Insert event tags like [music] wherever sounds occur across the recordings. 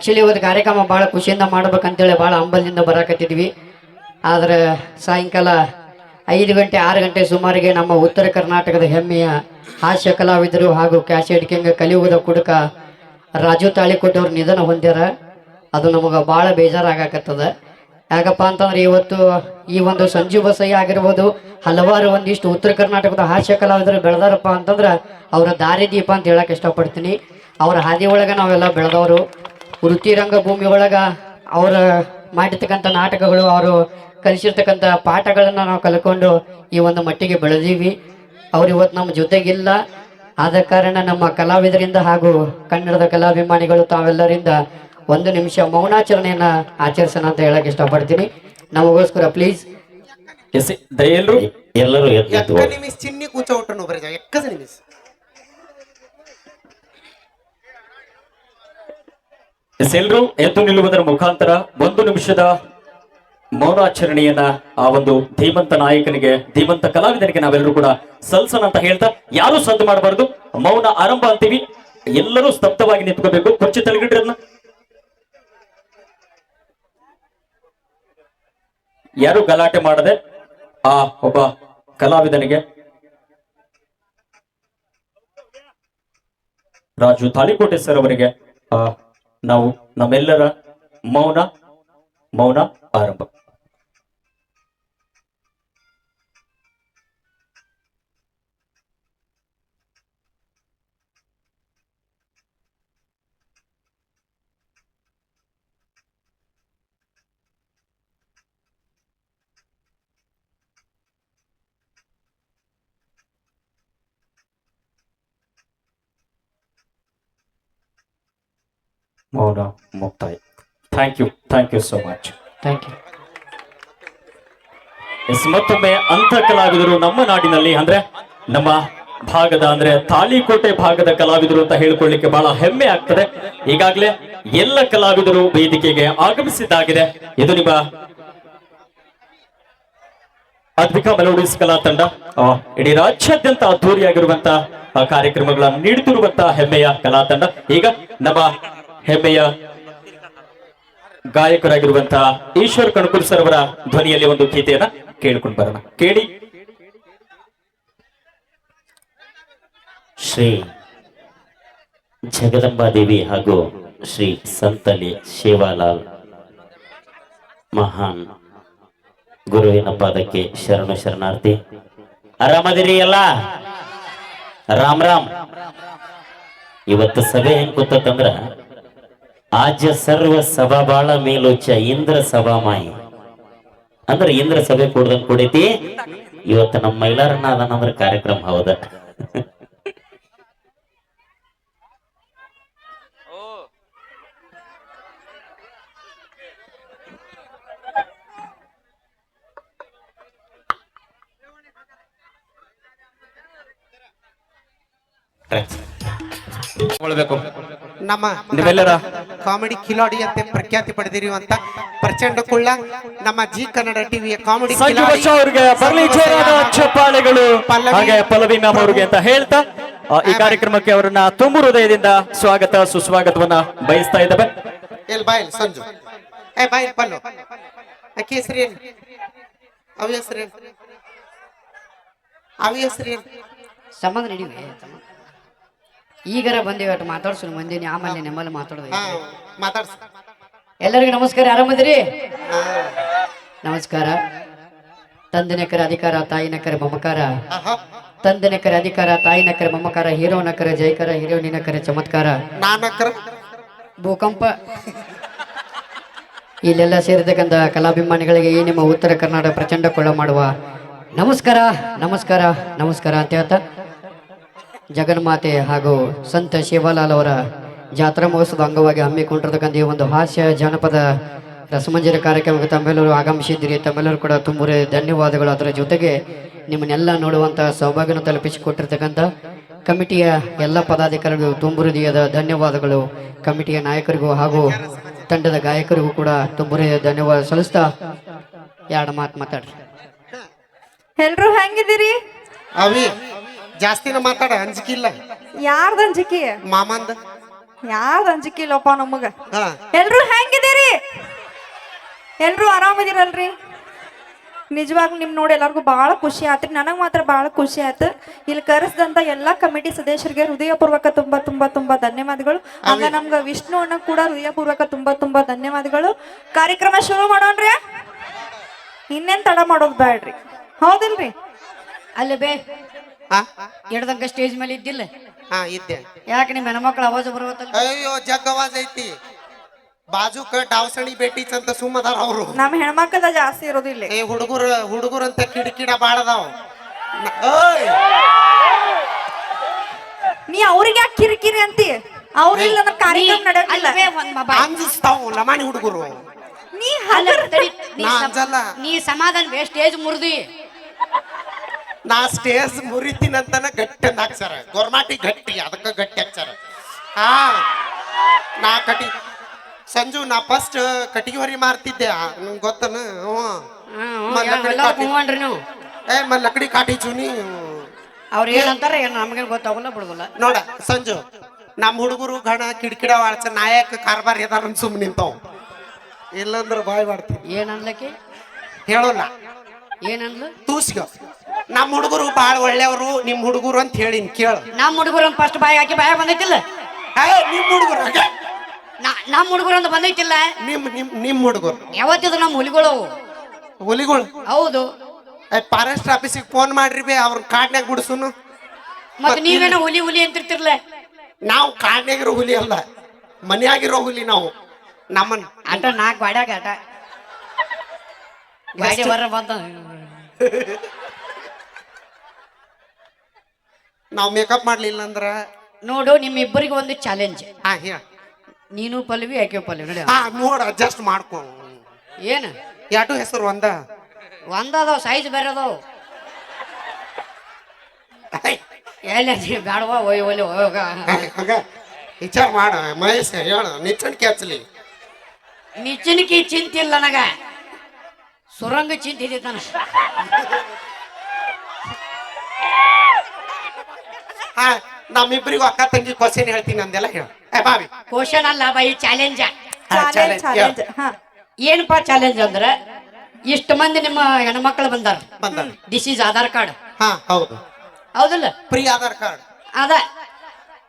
Actually ಇವತ್ತು ಕಾರ್ಯಕ್ರಮ ಭಾಳ ಖುಷಿಯಿಂದ ಮಾಡ್ಬೇಕಂತೇಳಿ ಭಾಳ ಹಂಬಲದಿಂದ ಬರಾಕತ್ತಿದ್ವಿ. ಆದ್ರೆ ಸಾಯಂಕಾಲ ಐದು ಗಂಟೆ, ಆರು ಗಂಟೆ ಸುಮಾರಿಗೆ ನಮ್ಮ ಉತ್ತರ ಕರ್ನಾಟಕದ ಹೆಮ್ಮೆಯ ಹಾಸ್ಯ ಕಲಾವಿದರು ಹಾಗೂ ಕ್ಯಾಸೆಟ್ ಕಿಂಗ್ ಕಲಿಯುವುದ ಕುಡುಕ ರಾಜು ತಾಳಿಕೊಟ್ಟವ್ರು ನಿಧನ ಹೊಂದ್ಯಾರ. ಅದು ನಮಗೆ ಭಾಳ ಬೇಜಾರಾಗಕತ್ತದ. ಯಾಕಪ್ಪ ಅಂತಂದ್ರೆ ಇವತ್ತು ಈ ಒಂದು ಸಂಜು ಬಸಯ್ಯ ಆಗಿರ್ಬೋದು, ಹಲವಾರು ಒಂದಿಷ್ಟು ಉತ್ತರ ಕರ್ನಾಟಕದ ಹಾಸ್ಯ ಕಲಾವಿದರು ಬೆಳೆದಾರಪ್ಪ ಅಂತಂದ್ರೆ ಅವರ ದಾರಿದೀಪ ಅಂತ ಹೇಳಕ್ಕೆ ಇಷ್ಟಪಡ್ತೀನಿ. ಅವರ ಹಾದಿ ಒಳಗೆ ನಾವೆಲ್ಲ ಬೆಳೆದವರು. ವೃತ್ತಿ ರಂಗಭೂಮಿ ಒಳಗ ಅವರ ಮಾಡಿರ್ತಕ್ಕಂಥ ನಾಟಕಗಳು ಅವರು ಕಲಿಸಿರ್ತಕ್ಕಂಥ ಪಾಠಗಳನ್ನು ನಾವು ಕಲ್ಕೊಂಡು ಈ ಒಂದು ಮಟ್ಟಿಗೆ ಬೆಳೆದೀವಿ. ಅವ್ರು ಇವತ್ತು ನಮ್ಮ ಜೊತೆಗಿಲ್ಲ. ಆದ ಕಾರಣ ನಮ್ಮ ಕಲಾವಿದರಿಂದ ಹಾಗೂ ಕನ್ನಡದ ಕಲಾಭಿಮಾನಿಗಳು ತಾವೆಲ್ಲರಿಂದ ಒಂದು ನಿಮಿಷ ಮೌನಾಚರಣೆಯನ್ನ ಆಚರಿಸೋಣ ಅಂತ ಹೇಳಕ್ ಇಷ್ಟಪಡ್ತೀನಿ. ನಮಗೋಸ್ಕರ ಪ್ಲೀಸ್. ಎಸ್ ದಯೆಲ್ಲರೂ ಎಲ್ಲರೂ ಎದ್ದು ಎಕ್ಕ ನಿಂತ್ಕೊಳ್ಳಿ. ನಿಮಿಷ ಚಿನ್ನಿ ಕೂಚೋಟನು ಬರೀ ಎಕ್ಕದ ನಿಮಿಷ ಎಸ್ ಎಲ್ರೂ ಎದ್ದು ನಿಲ್ಲುವುದರ ಮುಖಾಂತರ ಒಂದು ನಿಮಿಷದ ಮೌನಾಚರಣೆಯನ್ನ ಆ ಒಂದು ಧೀಮಂತ ನಾಯಕನಿಗೆ ಧೀಮಂತ ಕಲಾವಿದನಿಗೆ ನಾವೆಲ್ಲರೂ ಕೂಡ ಸಲ್ಸನ್ ಅಂತ ಹೇಳ್ತಾ ಯಾರು ಸದ್ದು ಮಾಡಬಾರದು. ಮೌನ ಆರಂಭ ಅಂತೀವಿ. ಎಲ್ಲರೂ ಸ್ತಬ್ಧವಾಗಿ ನಿಂತ್ಕೋಬೇಕು. ಕುರ್ಚಿ ತಲೆಗಿಡ್ರಿ ಯಾರು ಗಲಾಟೆ ಮಾಡದೆ ಆ ಒಬ್ಬ ಕಲಾವಿದನಿಗೆ ರಾಜು ತಾಳಿಕೋಟೆ ಸರ್ ಅವರಿಗೆ ಆ, ನಾವು ನಮ್ಮೆಲ್ಲರ ಮೌನ ಮೌನ ಆರಂಭ. ಮೌನ ಮುಕ್ತಾಯ thank you thank you so much thank you yes ಮತ್ತೊಮ್ಮೆ ಅಂತ ಕಲಾವಿದರು ನಮ್ಮ ನಾಡಿನಲ್ಲಿ ಅಂದ್ರೆ ನಮ್ಮ ಭಾಗದ ಅಂದ್ರೆ ತಾಳಿಕೋಟೆ ಭಾಗದ ಕಲಾವಿದರು ಅಂತ ಹೇಳ್ಕೊಳ್ಳಿಕ್ಕೆ ಬಹಳ ಹೆಮ್ಮೆ ಆಗ್ತದೆ. ಈಗಾಗಲೇ ಎಲ್ಲ ಕಲಾವಿದರು ವೇದಿಕೆಗೆ ಆಗಮಿಸಿದ್ದಾಗಿದೆ. ಇದು ನಿಮ್ಮ ಅದ್ವಿಕಾ ಮೆಲೋಡಿಸ್ ಕಲಾ ತಂಡ. ಇಡೀ ರಾಜ್ಯಾದ್ಯಂತ ಅದ್ದೂರಿಯಾಗಿರುವಂತ ಆ, ಕಾರ್ಯಕ್ರಮಗಳನ್ನು ನೀಡುತ್ತಿರುವಂತ ಹೆಮ್ಮೆಯ ಕಲಾ ತಂಡ. ಈಗ ನಮ್ಮ ಹೆಮ್ಮೆಯ ಗಾಯಕರಾಗಿರುವಂತಹ ಈಶ್ವರ್ ಕಣಕುರ್ ಸರ್ ಅವರ ಧ್ವನಿಯಲ್ಲಿ ಒಂದು ಗೀತೆಯನ್ನ ಕೇಳಿಕೊಂಡು ಬರೋಣ. ಕೇಳಿ. ಶ್ರೀ ಜಗದಂಬಾದೇವಿ ಹಾಗೂ ಶ್ರೀ ಸಂತಲಿ ಶಿವಾಲಾಲ್ ಮಹಾನ್ ಗುರುವಿನ ಪಾದಕ್ಕೆ ಶರಣು ಶರಣಾರ್ಥಿ. ಆರಾಮದಿರಿ ಎಲ್ಲ? ರಾಮ್ ರಾಮ್. ಇವತ್ತು ಸಭೆ ಹೆಂಗ್ ಕೂತಂದ್ರ ಆಜ್ಯ ಸರ್ವ ಸಭಾ ಬಾಳ ಮೇಲೋಚ ಇಂದ್ರ ಸಭಾಮಾಯಿ ಅಂದ್ರೆ ಇಂದ್ರ ಸಭೆ ಕೂಡ್ದಂಗ್ ಕೊಡೈತಿ. ಇವತ್ತು ನಮ್ಮ ಮಹಿಳಾರನ್ನ ಅದನ್ನಂದ್ರ ಕಾರ್ಯಕ್ರಮ ಹೌದ. ನಮ್ಮ ನೀವೆಲ್ಲರ? ಕಾಮಿಡಿ ಕಿಲಾಡಿ ಅಂತ ಪ್ರಖ್ಯಾತಿ ಪಡೆದಿರುವಂತ ಪ್ರಚಂಡ ಕುಳ್ಳ ನಮ್ಮ ಜಿ ಕನ್ನಡ ಟಿವಿಯ ಕಾಮಿಡಿ ಅವರಿಗೆ ಬರಲಿ ಜೋರಾದ ಚಪ್ಪಾಳೆಗಳು ಪಲ್ಲವಿ. ಹಾಗೆ ಪಲ್ಲವಿ ಮ್ಯಾಮ್ ಅವರಿಗೆ ಅಂತ ಹೇಳ್ತಾ ಈ ಕಾರ್ಯಕ್ರಮಕ್ಕೆ ಅವರನ್ನ ತುಂಬು ಹೃದಯದಿಂದ ಸ್ವಾಗತ ಸುಸ್ವಾಗತವನ್ನ ಬಯಸ್ತಾ ಇದ್ದಾವೆ. ಎಲ್ ಬಾಯ್ ಸಂಜು? ಏ ಬಾಯ್ ಪಲ್ಲು? ಅಕ್ಕಿ ಹೆಸರು ಏನು? ಅವ ಹೆಸರು ಏನು? ಅವ ಹೆಸರು ಏನು? ಸಂಬಂಧ ನಡೀವಿ. ಸಂಬಂಧ. ಈಗರ ಬಂದೇವಿ ಅಟ್ ಮಾತಾಡ್ಸು ಮಂದಿ ಆಮೇಲೆ ನಿಮ್ಮಲ್ಲಿ ಮಾತಾಡೋದು ಮಾತಾಡ್ಸ. ಎಲ್ಲರಿಗೂ ನಮಸ್ಕಾರ ಆರಾಮದಿರಿ? ನಮಸ್ಕಾರ. ತಂದೆನಕರ ಅಧಿಕಾರ ತಾಯಿನಕರ ಮಮಕಾರ. ತಂದೆನಕರ ಅಧಿಕಾರ ತಾಯಿನಕರ ಮಮಕಾರ ಹೀರೋನಕರ ಜೈಕರ ಹೀರೋನಿನಕರ ಚಮತ್ಕಾರ. ನಾನಕ್ರ? ಭೂಕಂಪ. ಇಲ್ಲೆಲ್ಲ ಸೇರಿದಕ್ಕಂಥ ಕಲಾಭಿಮಾನಿಗಳಿಗೆ ಈ ನಿಮ್ಮ ಉತ್ತರ ಕರ್ನಾಟಕ ಪ್ರಚಂಡ ಕೊಳ್ಳ ಮಾಡುವ. ನಮಸ್ಕಾರ ನಮಸ್ಕಾರ ನಮಸ್ಕಾರ ಅಂತ ಹೇಳ್ತಾ ಜಗನ್ಮಾತೆ ಹಾಗೂ ಸಂತ ಶಿವಲಾಲ್ ಅವರ ಜಾತ್ರಾ ಮಹೋತ್ಸವದ ಅಂಗವಾಗಿ ಹಮ್ಮಿಕೊಂಡಿರ್ತಕ್ಕಂಥ ಈ ಒಂದು ಹಾಸ್ಯ ಜಾನಪದ ರಸಮಂಜರಿ ಕಾರ್ಯಕ್ರಮಕ್ಕೆ ತಮ್ಮೆಲ್ಲರೂ ಆಗಮಿಸಿದ್ದೀರಿ. ತಮ್ಮೆಲ್ಲರೂ ಕೂಡ ತುಂಬುರೆ ಧನ್ಯವಾದಗಳು. ಅದರ ಜೊತೆಗೆ ನಿಮ್ಮನ್ನೆಲ್ಲ ನೋಡುವಂಥ ಸೌಭಾಗ್ಯನ ತಲುಪಿಸಿಕೊಟ್ಟಿರ್ತಕ್ಕಂಥ ಕಮಿಟಿಯ ಎಲ್ಲ ಪದಾಧಿಕಾರಿಗಳು ತುಂಬುರುದಿಯದ ಧನ್ಯವಾದಗಳು. ಕಮಿಟಿಯ ನಾಯಕರಿಗೂ ಹಾಗೂ ತಂಡದ ಗಾಯಕರಿಗೂ ಕೂಡ ತುಂಬುರೆ ಧನ್ಯವಾದ ಸಲ್ಲಿಸ್ತಾ ಎರಡು ಮಾತು ಮಾತಾಡ್ರಿ. ಎಲ್ರು ಹೆಂಗಿದ್ದೀರಿ? ಅವಿ. ಜಾಸ್ತಿನ ಮಾತಾಡ ಅಂಜಿಕಿಲ್ಲ ಯಾರ್ದ ಅಂಜಿಕೆ? ಮಾಮಂದ. ಯಾರ್ದ ಅಂಜಿಕೆ ಇಲ್ಲಪ್ಪ ನಮಗ? ಎಲ್ರು ಹೆಂಗಿದ್ದೀರಿ? ಎಲ್ರು ಆರಾಮದಿರಲ್ರಿ ನಿಜವಾಗ್ ನಿಮ್ ನೋಡಿ ಎಲ್ಲರಿಗೂ ಬಹಳ ಖುಷಿ ಆತ್ರಿ. ನನಗ್ ಮಾತ್ರ ಬಹಳ ಖುಷಿ ಆಯ್ತು. ಇಲ್ಲಿ ಕರೆಸಿದಂತ ಎಲ್ಲಾ ಕಮಿಟಿ ಸದಸ್ಯರಿಗೆ ಹೃದಯಪೂರ್ವಕ ತುಂಬಾ ತುಂಬಾ ತುಂಬಾ ಧನ್ಯವಾದಗಳು. ಹಾಗೆ ನಮ್ಗ ವಿಷ್ಣು ಅಣ್ಣ ಕೂಡ ಹೃದಯಪೂರ್ವಕ ತುಂಬಾ ತುಂಬಾ ಧನ್ಯವಾದಗಳು. ಕಾರ್ಯಕ್ರಮ ಶುರು ಮಾಡೋಣ್ರಿ? ಇನ್ನೇನ್ ತಡ ಮಾಡೋದ್ ಬೇಡ್ರಿ ಹೌದಿಲ್ರಿ ಅಲ್ಲಿ ಬೇ. ಹಾ? ಎಡ್ದಂಗ ಸ್ಟೇಜ್ ಮೇಲೆ ಇದ್ದಿಲ್ಲ? ಹಾ ಇದ್ದೆ. ಯಾಕೆ ನಿಮ್ಮ ಹೆಣ್ಮಕ್ಳು ಅವಾಜ್ ಬರುವತ್ತಲ್ಲ ಅಯ್ಯೋ ಜಗ್ ಅವಾಜ್ ಐತಿ ಬಾಜುಕ ಡಾವಸಣಿ ಭೇಟಿ ಅಂತ ಸುಮ್ಮದಾರ ಅವರು. ನಮ್ಮ ಹೆಣ್ಮಕ್ಕದ ಜಾಸ್ತಿ ಇರೋದಿಲ್ಲ ಇಲ್ಲಿ. ಏ ಹುಡುಗರು ಹುಡುಗರು ಅಂತ ಕಿಡಿಕಿಡ ಬಾಳದಾವ. ನ- ಓಯ್! ನೀ ಅವ್ರಿಗೆ ಯಾಕೆ ಕಿರಿಕಿರಿ ಅಂತಿ? ಅವ್ರಿಲ್ಲ ನಮ್ಮ ಕಾರ್ಯಕ್ರಮ ನಡೆಯಲ್ಲ ಅಲ್ಲ ಒಂದ್ ಮ- ಅಂಜಿಸ್ತಾವ ಲಮಾಣಿ ಹುಡುಗರು. ನೀ ಅಲ್ಲ, ತಡಿ, ನೀ ನಾ ಸಮ- ಅಂಜಲ್ಲ ನೀ ಸಮಾಧಾನ ಬೇ ಸ್ಟೇಜ್ ಮುರಿದಿ. ನಾ ಸ್ಟೇಜ್ ಮುರಿತೀನಂತನ ಗಟ್ಟಿ ಹಾಕ್ಸಾರ ಗೊರ್ಮಾಟಿ ಗಟ್ಟಿ ಅದಕ್ಕ ಗಟ್ಟಿ ಹಾಕ್ಸಾರ ಹಾ ನಾ ಕಟಿ ಸಂಜು ನಾ ಫಸ್ಟ್ ಕಟಿಗೆ ಹೊರಿ ಮಾರ್ತಿದ್ದೆ. ನಂಗೆ ಗೊತ್ತನ? ಹ್ಞೂ. ಏ ಮ ಲಕಡಿ ಕಾಟಿ ಚೂನಿ. ಅವ್ರು ಏನಂತಾರ ಏನು ನಮಗೆ ಗೊತ್ತಾಗಲ್ಲ ಬಿಡುಗಲ್ಲ ನೋಡ ಸಂಜು ನಮ್ಮ ಹುಡುಗರು ಗಣ ಕಿಡಿಕಿಡ ವಾಳ್ಸ ನಾಯಕ ಕಾರ್ಬಾರ್ ಇದಾರ ಸುಮ್ ನಿಂತಾವ್. ಇಲ್ಲಂದ್ರ ಬಾಯ್ ಮಾಡ್ತೀವಿ ಏನಂದಕ್ಕೆ ಹೇಳೋಲ್ಲ. ಏನಂದ್ಲು? ತೂಸ್ಗ. ನಮ್ಮ ಹುಡುಗರು ಭಾಳ ಒಳ್ಳೆಯವರು ನಿಮ್ಮ ಹುಡುಗರು ಅಂತ ಹೇಳಿ ಕೇಳು. ನಮ್ಮ ಹುಡುಗರು ಫಸ್ಟ್ ಬಾಯಿ ಹಾಕಿ ಬಾಯ ಬಂದೈತಿಲ್ಲ? ನಿಮ್ಮ ಹುಡುಗರು ನಮ್ಮ ಹುಡುಗರು ಅಂತ ಬಂದೈತಿಲ್ಲ? ನಿಮ್ ನಿಮ್ ನಿಮ್ಮ ಹುಡುಗರು. ಯಾವತ್ತಿದ್ರು ನಮ್ಮ ಹುಲಿಗಳು. ಹುಲಿಗಳು? ಹೌದು. ಫಾರೆಸ್ಟ್ ಆಫೀಸಿಗೆ ಫೋನ್ ಮಾಡ್ರಿ ಬೇ ಅವ್ರ ಕಾಡ್ನ್ಯಾಗ ಬಿಡಿಸುನು ಮತ್ತೆ ನೀವೇನೋ ಹುಲಿ ಹುಲಿ ಅಂತಿರ್ತಿರ್ಲ? ನಾವು ಕಾಡ್ನ್ಯಾಗಿರೋ ಹುಲಿ ಅಲ್ಲ ಮನೆಯಾಗಿರೋ ಹುಲಿ ನಾವು. ನಮ್ಮನ್ನ ಆಟ ನಾಲ್ಕು ಗಾಡ್ಯಾಗ ಆಟ. ಗಾಡಿ ಬರ ಬಂದ ನಾವು ಮೇಕಪ್ ಮಾಡ್ಲಿಲ್ಲ ಅಂದ್ರ ನೋಡು ನಿಮ್ಮಿಬ್ಬರಿಗೆ ಒಂದು ಚಾಲೆಂಜ್ ಹಾ ಹೇಳ. ನೀನು ಪಲ್ವಿ ಯಾಕೆ ಪಲ್ವಿ ನೋಡಿ ಹಾ ನೋಡ ಅಡ್ಜಸ್ಟ್ ಮಾಡ್ಕೊ. ಏನು? ಎರಡು ಹೆಸರು ಒಂದ? ಒಂದದವ ಸೈಜ್ ಬೇರೆ ಅದಾವ ಎಲ್ಲ ಬೇಡವಾ ಒಯ್ ಒಲೆ ಹೋಗ ಹಂಗ ವಿಚಾರ ಮಾಡ ಮಹೇಶ್ ಹೇಳ ನಿಚ್ಚಣಿಕೆ ಹಚ್ಚಲಿ. ನಿಚ್ಚನಿಕೆ ಚಿಂತಿಲ್ಲ ನನಗ. ಸುರಂಗ ಚಿಂತಿದೆ ತನ ಹಾ ನಮ್ಮಿಬ್ಬರಿಗೂ ಅಕ್ಕ ತಂಗಿ ಕ್ವಶನ್ ಹೇಳ್ತೀನಿ ಅಂದೆಲ್ಲ ಹೇಳ. ಬಾವಿ ಕ್ವಶನ್ ಅಲ್ಲ ಬೈ ಚಾಲೆಂಜ ಚಾಲೆಂಜ್ ಚಾಲೆಂಜ್ ಹಾ. ಏನಪ್ಪಾ ಚಾಲೆಂಜ್ ಅಂದ್ರೆ ಇಷ್ಟು ಮಂದಿ ನಿಮ್ಮ ಹೆಣ್ಮಕ್ಳು ಬಂದಾರ. ಬಂದ ದಿಸ್ ಈಸ್ ಆಧಾರ್ ಕಾರ್ಡ್ ಹಾ ಹೌದು. ಹೌದಲ್ಲ? ಫ್ರೀ ಆಧಾರ್ ಕಾರ್ಡ್ ಅದ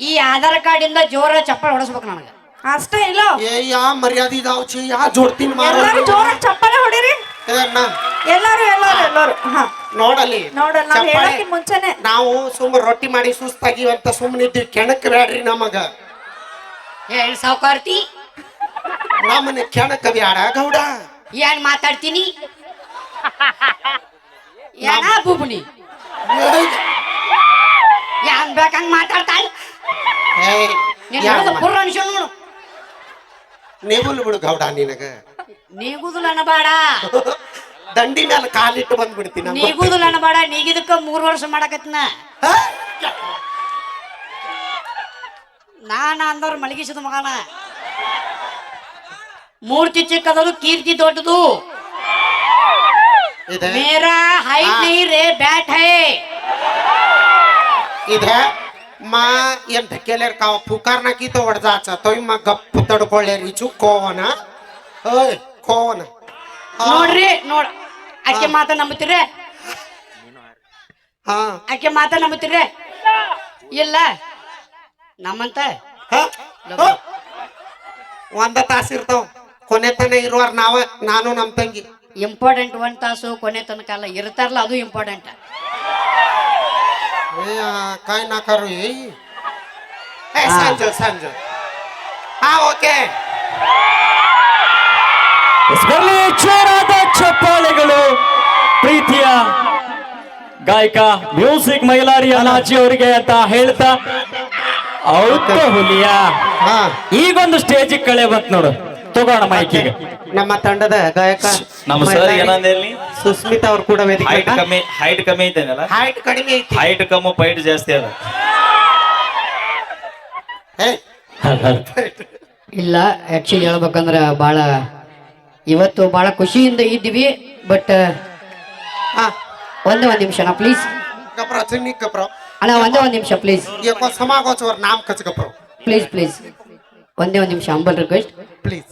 ಈ ಆಧಾರ್ ಕಾರ್ಡ್ ಇಂದ ಜೋರ ಚಪ್ಪಲ್ ಹೊಡಿಸ್ಬೇಕು ನನಗೆ ಅಷ್ಟೇ ಇಲ್ಲ? ಏ ಯಾ ಮರ್ಯಾದೆ ಯಾ ಜೋಡ್ತೀನಿ ಜೋರ ಚಪ್ಪಾಳೆ ಹೊಡಿರಿ. ಎಲ್ಲಾರು ಎಲ್ಲಾರು ಎಲ್ಲಾರು. ಹಾ. ನೋಡಲಿ ನೋಡಲ್ಲ ನಾವ್ ಚಪ್ಪಾಳೆ. ಮುಂಚೆನೆ. ನಾವು ಸುಮ್ಮ ರೊಟ್ಟಿ ಮಾಡಿ ಸುಸ್ತಾಗಿವಿ ಅಂತ ಸುಮ್ಮನೆ ಇದ್ದೀವಿ. ಕೆಣಕ್ ಬ್ಯಾಡ್ರಿ ನಮಗ. ಏನ್ ಸಾವುಕಾರ್ತಿ. ನಮ್ಮನ್ನ ಕೆಣಕ ಬ್ಯಾಡ ಗೌಡ. ಏನ್ ಮಾತಾಡ್ತೀನಿ? ಏನ ಬುಬ್ನಿ? ಏನ್ ಬೇಕಂಗ್ ಮಾತಾಡ್ತಾಳ? ಏಯ್, ನೀನ್ ಯಾ ಹೇಳೋದು ಮ- ಪುರ್ರ ಅನ್ಸೋ ನೋಡು. ನೇಬಲ್ ಬಿಡು ಗೌಡ ನಿನಗ. ನೀಗುದಿಲ್ಲ ಅನಬೇಡ ದಂಡಿ ಮೇಲೆ ಕಾಲಿಟ್ಟು ಬಂದ್ಬಿಡ್ತೀನಿ ನಂಗ್ ಗೊತ್ತೈತಿ. ನೀಗುದಿಲ್ಲ ಅನಬೇಡ ನೀಗಿದಕ್ಕ ಮೂರ್ ವರ್ಷ ಮಾಡಕತ್ನ? ನಾನ ಅಂದವ್ರು ಮಲಗಿಸಿದ ಮಗನ. ಮೂರ್ತಿ ಚಿಕ್ಕದವರು ಕೀರ್ತಿ ದೊಡ್ಡದು. ಇದೆ. ಮೇರಾ ಹೈ ಹಾ. ರೇ ಬ್ಯಾಟ್ ಹೈ. ಇದೆ. ಮಾ ಏನ್ ಧಕ್ಕೆಲೇರ್ ಕಾವ ಪುಕಾರ್ನ ಕೀತ ಹೊಡ್ದಾಚ ತೊಯ್ ಮಾ ಗಪ್ಪು ತಡ್ಕೊಳ್ಳೇರಿ ಚುಕ್ಕೋವನ. ಕೋವನ ಓಯ್. ಕೋವನ ನೋಡ್ರಿ ನೋಡ. ಆಕೆ ಮಾತ ನಂಬುತ್ತೀರ? ಹಾ. ಆಕೆ ಮಾತ ನಂಬುತ್ತೀರ? ಇಲ್ಲ. ನಮ್ಮಂತ. ಹಾ? ಹಾ? ಒಂದ ತಾಸ ಇರ್ತಾವ. ಕೊನೆ ತನ ಇರುವಾರ ನಾವ ನಾನು ನಮ್ಮ ತಂಗಿ. ಇಂಪಾರ್ಟೆಂಟ್ ಒಂದ್ ತಾಸು ಕೊನೆ ತನಕ ಅಲ್ಲ. ಇರ್ತಾರಲ್ಲ ಅದು ಇಂಪಾರ್ಟೆಂಟ್ ಏ, ಆ, ಕಾಯ್ ನಾಕಾರು ಏಯ್ ಏ, ಸಂಜು ಸಂಜು. ಹಾ ಓಕೆ. ಜೋರಾದ ಚಪ್ಪಾಳೆಗಳು. ಪ್ರೀತಿಯ ಗಾಯಕ ಮ್ಯೂಸಿಕ್ ಮೈಲಾರಿ ಅನಾಜಿ ಅವರಿಗೆ ಅಂತ ಹೇಳ್ತಾ ಔತ ಹುಲಿಯ. ಹಾ. ಈಗೊಂದು ಸ್ಟೇಜ್ ಕಳೆ ಬಂತ ನೋಡು. ತಗೋಣ ಮೈಕಿಗೆ. ನಮ್ಮ ತಂಡದ ಗಾಯಕ ನಮ್ಮ ಸರ್ ಏನಂದೇಳಿ ಸುಸ್ಮಿತಾ ಅವ್ರು ಕೂಡ ಹೈಟ್ ಕಮ್ಮಿ ಹೈಟ್ ಕಮ್ಮಿ ಐತೇನಲ್ಲ ಹೈಟ್ ಕಡಿಮೆ ಐತಿ. ಹೈಟ್ ಕಮ್ಮು ಪೈಟ್ ಜಾಸ್ತಿ ಅದ. ಏ, [laughs] ಇಲ್ಲ ಆಕ್ಚುಲಿ ಹೇಳ್ಬೇಕಂದ್ರೆ ಭಾಳ ಇವತ್ತು ಬಹಳ ಖುಷಿಯಿಂದ ಇದ್ದೀವಿ ಬಟ್ ಒಂದೇ ಒಂದು ನಿಮಿಷ ಪ್ಲೀಸ್ ಅಲ್ಲ ಅಣ್ಣ ಒಂದೇ ಒಂದು ನಿಮಿಷ ಪ್ಲೀಸ್ ಕಚ್ ಪ್ಲೀಸ್ ಪ್ಲೀಸ್ ಒಂದೇ ಒಂದು ನಿಮಿಷ ಅಂಬಲ್ ರಿಕ್ವೆಸ್ಟ್ ಪ್ಲೀಸ್